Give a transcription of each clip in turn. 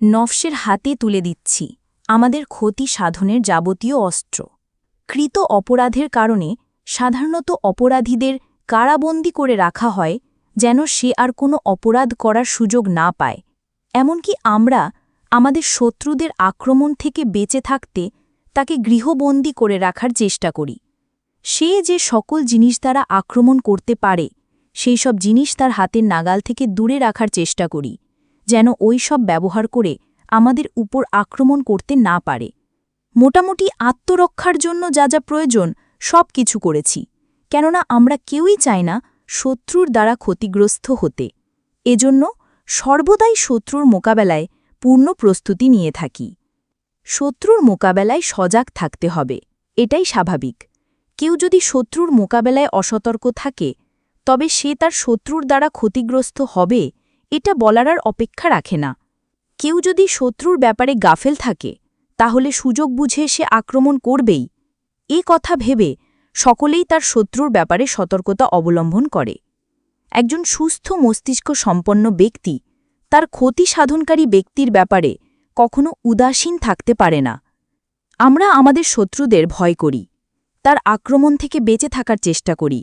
নফসের হাতে তুলে দিচ্ছি, আমাদের ক্ষতি সাধনের যাবতীয় অস্ত্র। কৃত অপরাধের কারণে সাধারণত অপরাধীদের কারাবন্দী করে রাখা হয়, যেন সে আর কোনো অপরাধ করার সুযোগ না পায়। এমনকি আমরা আমাদের শত্রুদের আক্রমণ থেকে বেঁচে থাকতে তাকে গৃহবন্দী করে রাখার চেষ্টা করি। সে যে সকল জিনিস দ্বারা আক্রমণ করতে পারে, সেই সব জিনিস তার হাতের নাগাল থেকে দূরে রাখার চেষ্টা করি। যেন ওই সব ব্যবহার করে আমাদের উপর আক্রমণ করতে না পারে। মোটামুটি আত্মরক্ষার জন্য যা যা প্রয়োজন, সব কিছু করেছি। কেননা আমরা কেউই চাই না শত্রুর দ্বারা ক্ষতিগ্রস্ত হতে। এজন্য সর্বদাই শত্রুর মোকাবেলায় পূর্ণ প্রস্তুতি নিয়ে থাকি। শত্রুর মোকাবেলায় সজাগ থাকতে হবে, এটাই স্বাভাবিক। কেউ যদি শত্রুর মোকাবেলায় অসতর্ক থাকে, তবে সে তার শত্রুর দ্বারা ক্ষতিগ্রস্ত হবে এটা বলার আর অপেক্ষা রাখে না। কেউ যদি শত্রুর ব্যাপারে গাফেল থাকে, তাহলে সুযোগ বুঝে সে আক্রমণ করবেই। এ কথা ভেবে সকলেই তার শত্রুর ব্যাপারে সতর্কতা অবলম্বন করে। একজন সুস্থ মস্তিষ্ক সম্পন্ন ব্যক্তি তার ক্ষতি সাধনকারী ব্যক্তির ব্যাপারে কখনো উদাসীন থাকতে পারে না। আমরা আমাদের শত্রুদের ভয় করি, তার আক্রমণ থেকে বেঁচে থাকার চেষ্টা করি,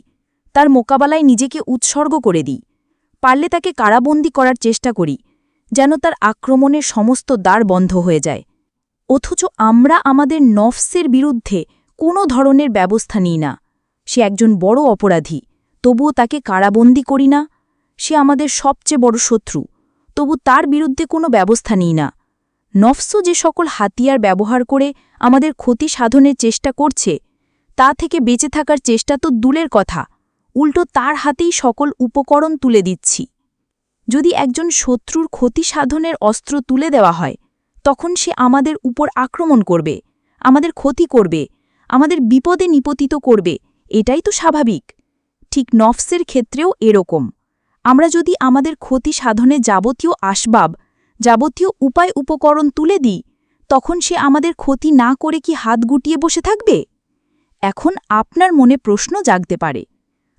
তার মোকাবেলায় নিজেকে উৎসর্গ করে দিই। পারলে তাকে কারাবন্দী করার চেষ্টা করি, যেন তার আক্রমণের সমস্ত দ্বার বন্ধ হয়ে যায়। অথচ আমরা আমাদের নফসের বিরুদ্ধে কোনো ধরনের ব্যবস্থা নিই না। সে একজন বড় অপরাধী, তবুও তাকে কারাবন্দী করি না। সে আমাদের সবচেয়ে বড় শত্রু, তবু তার বিরুদ্ধে কোনো ব্যবস্থা নিই না। নফস যে সকল হাতিয়ার ব্যবহার করে আমাদের ক্ষতি সাধনের চেষ্টা করছে, তা থেকে বেঁচে থাকার চেষ্টা তো দূরের কথা। উল্টো তার হাতেই সকল উপকরণ তুলে দিচ্ছি। যদি একজন শত্রুর ক্ষতি সাধনের অস্ত্র তুলে দেওয়া হয়, তখন সে আমাদের উপর আক্রমণ করবে, আমাদের ক্ষতি করবে, আমাদের বিপদে নিপতিত করবে, এটাই তো স্বাভাবিক। ঠিক নফসের ক্ষেত্রেও এরকম। আমরা যদি আমাদের ক্ষতি সাধনে যাবতীয় আসবাব, যাবতীয় উপায় উপকরণ তুলে দিই, তখন সে আমাদের ক্ষতি না করে কি হাত গুটিয়ে বসে থাকবে? এখন আপনার মনে প্রশ্ন জাগতে পারে।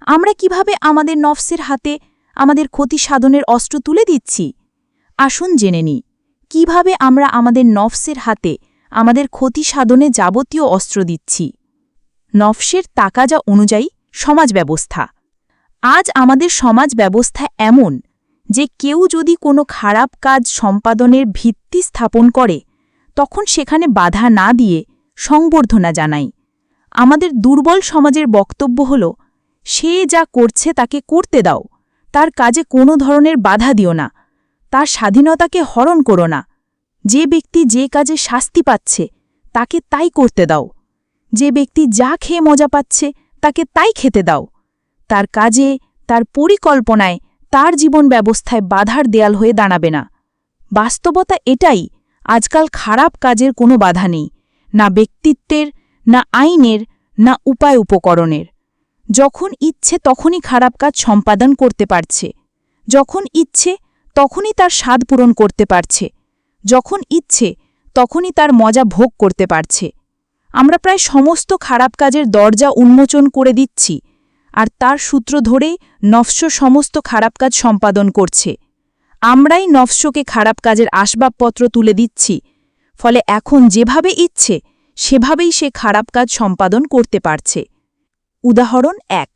আমরা কীভাবে আমাদের নফসের হাতে আমাদের ক্ষতি সাধনের অস্ত্র তুলে দিচ্ছি? আসুন জেনে নিই। কীভাবে আমরা আমাদের নফসের হাতে আমাদের ক্ষতি সাধনে যাবতীয় অস্ত্র দিচ্ছি? নফসের তাকাজা অনুযায়ী সমাজ ব্যবস্থা। আজ আমাদের সমাজ ব্যবস্থা এমন যে কেউ যদি কোনো খারাপ কাজ সম্পাদনের ভিত্তি স্থাপন করে, তখন সেখানে বাধা না দিয়ে সংবর্ধনা জানাই। আমাদের দুর্বল সমাজের বক্তব্য হল সে যা করছে তাকে করতে দাও। তার কাজে কোনো ধরনের বাধা দিও না। তার স্বাধীনতাকে হরণ করো না। যে ব্যক্তি যে কাজে শাস্তি পাচ্ছে, তাকে তাই করতে দাও। যে ব্যক্তি যা খেয়ে মজা পাচ্ছে, তাকে তাই খেতে দাও। তার কাজে, তার পরিকল্পনায়, তার জীবন ব্যবস্থায় বাধার দেয়াল হয়ে দাঁড়াবে না। বাস্তবতা এটাই, আজকাল খারাপ কাজের কোনো বাধা নেই, না ব্যক্তিত্বের, না আইনের, না উপায় উপকরণের। যখন ইচ্ছে তখনই খারাপ কাজ সম্পাদন করতে পারছে। যখন ইচ্ছে তখনই তার স্বাদ পূরণ করতে পারছে। যখন ইচ্ছে তখনই তার মজা ভোগ করতে পারছে। আমরা প্রায় সমস্ত খারাপ কাজের দরজা উন্মোচন করে দিচ্ছি আর তার সূত্র ধরেই নফস সমস্ত খারাপ কাজ সম্পাদন করছে। আমরাই নফসকে খারাপ কাজের আসবাবপত্র তুলে দিচ্ছি। ফলে এখন যেভাবে ইচ্ছে, সেভাবেই সে খারাপ কাজ সম্পাদন করতে পারছে। উদাহরণ এক।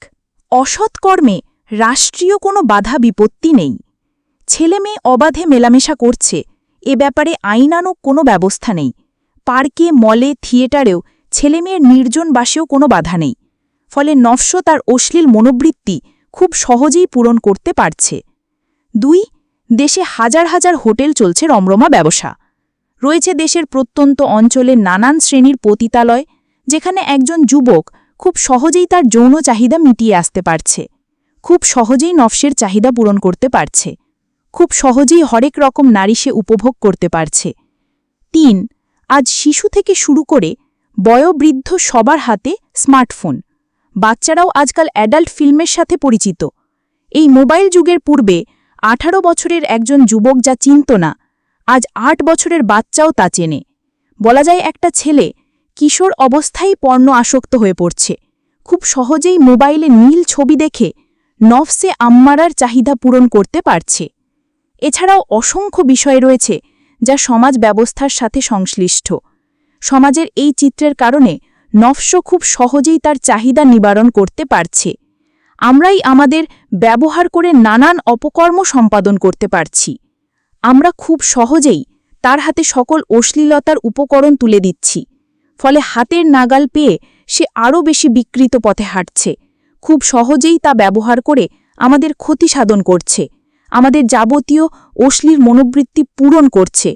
অসৎ কর্মে রাষ্ট্রীয় কোনো বাধা বিপত্তি নেই। ছেলে মেয়ে অবাধে মেলামেশা করছে, এ ব্যাপারে আইনানুক কোনো ব্যবস্থা নেই। পার্কে, মলে, থিয়েটারেও ছেলেমেয়ের নির্জন বাসেও কোনো বাধা নেই। ফলে নফস তার অশ্লীল মনোবৃত্তি খুব সহজেই পূরণ করতে পারছে। দুই, দেশে হাজার হাজার হোটেল চলছে রমরমা ব্যবসা। রয়েছে দেশের প্রত্যন্ত অঞ্চলে নানান শ্রেণির পতিতালয়, যেখানে একজন যুবক খুব সহজেই তার যৌন চাহিদা মিটিয়ে আসতে পারছে। খুব সহজেই নফসের চাহিদা পূরণ করতে পারছে। খুব সহজেই হরেক রকম নারী সে উপভোগ করতে পারছে। তিন, আজ শিশু থেকে শুরু করে বয়োবৃদ্ধ সবার হাতে স্মার্টফোন। বাচ্চারাও আজকাল অ্যাডাল্ট ফিল্মের সাথে পরিচিত। এই মোবাইল যুগের পূর্বে আঠারো বছরের একজন যুবক যা চিনত না, আজ আট বছরের বাচ্চাও তা চেনে। বলা যায় একটা ছেলে কিশোর অবস্থায় পর্ণ আসক্ত হয়ে পড়ছে। খুব সহজেই মোবাইলে নীল ছবি দেখে নফসে আম্মারার চাহিদা পূরণ করতে পারছে। এছাড়াও অসংখ্য বিষয় রয়েছে যা সমাজ ব্যবস্থার সাথে সংশ্লিষ্ট। সমাজের এই চিত্রের কারণে নফস খুব সহজেই তার চাহিদা নিবারণ করতে পারছে। আমরাই আমাদের ব্যবহার করে নানান অপকর্ম সম্পাদন করতে পারছি। আমরা খুব সহজেই তার হাতে সকল অশ্লীলতার উপকরণ তুলে দিচ্ছি। ফলে হাতের নাগাল পেয়ে সে আরও বেশি বিকৃত পথে হাঁটছে। খুব সহজেই তা ব্যবহার করে আমাদের ক্ষতি সাধন করছে। আমাদের যাবতীয় অশ্লীল মনোবৃত্তি পূরণ করছে।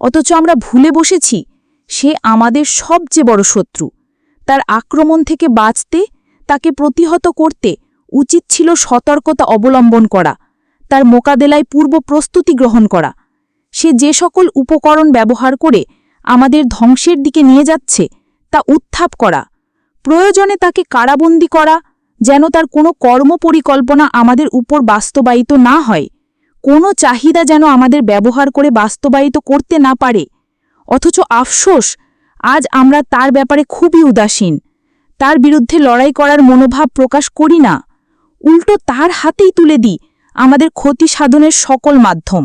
অথচ আমরা ভুলে বসেছি, সে আমাদের সবচেয়ে বড় শত্রু। তার আক্রমণ থেকে বাঁচতে, তাকে প্রতিহত করতে উচিত ছিল সতর্কতা অবলম্বন করা, তার মোকাবেলায় পূর্ব প্রস্তুতি গ্রহণ করা। সে যে সকল উপকরণ ব্যবহার করে আমাদের ধ্বংসের দিকে নিয়ে যাচ্ছে, তা উত্থাপ করা। প্রয়োজনে তাকে কারাবন্দী করা, যেন তার কোনো কর্মপরিকল্পনা আমাদের উপর বাস্তবায়িত না হয়। কোনো চাহিদা যেন আমাদের ব্যবহার করে বাস্তবায়িত করতে না পারে। অথচ আফসোস, আজ আমরা তার ব্যাপারে খুবই উদাসীন। তার বিরুদ্ধে লড়াই করার মনোভাব প্রকাশ করি না। উল্টো তার হাতেই তুলে দিই আমাদের ক্ষতি সাধনের সকল মাধ্যম।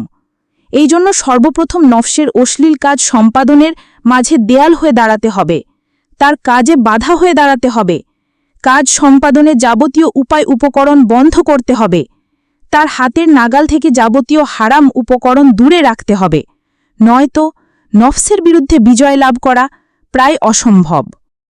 এই জন্য সর্বপ্রথম নফসের অশ্লীল কাজ সম্পাদনের মাঝে দেয়াল হয়ে দাঁড়াতে হবে, তার কাজে বাধা হয়ে দাঁড়াতে হবে, কাজ সম্পাদনে যাবতীয় উপায় উপকরণ বন্ধ করতে হবে, তার হাতের নাগাল থেকে যাবতীয় হারাম উপকরণ দূরে রাখতে হবে, নয়তো নফসের বিরুদ্ধে বিজয় লাভ করা প্রায় অসম্ভব।